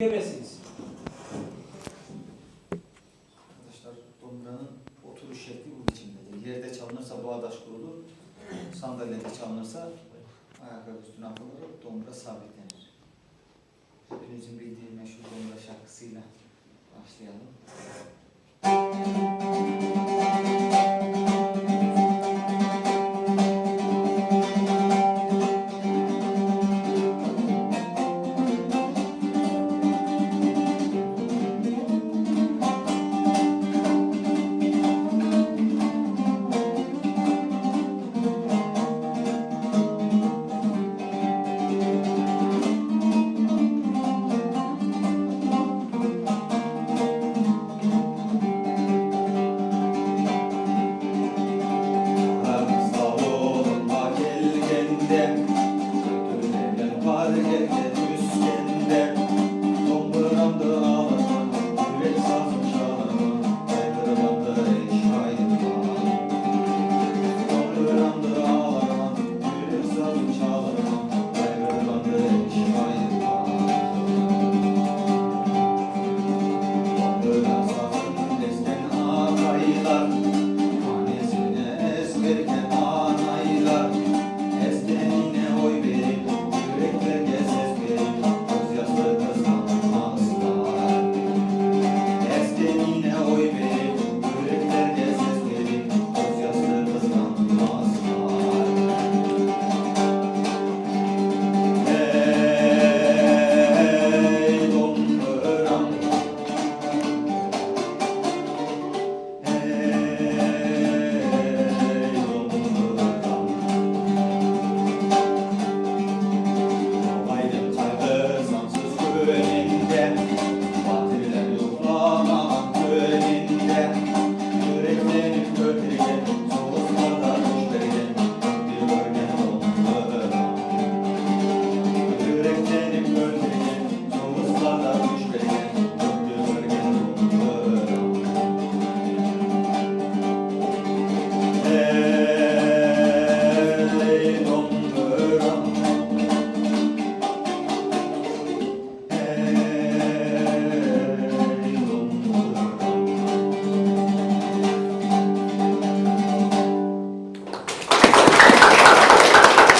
Diyemezsiniz. Arkadaşlar domranın oturuş şekli bu biçimdedir. Yerde çalınırsa bağdaş kurulur, sandalyede çalınırsa ayakkabı üstüne atılır, domra sabitlenir. Hepinizin bildiği meşhur domra şarkısıyla başlayalım. love.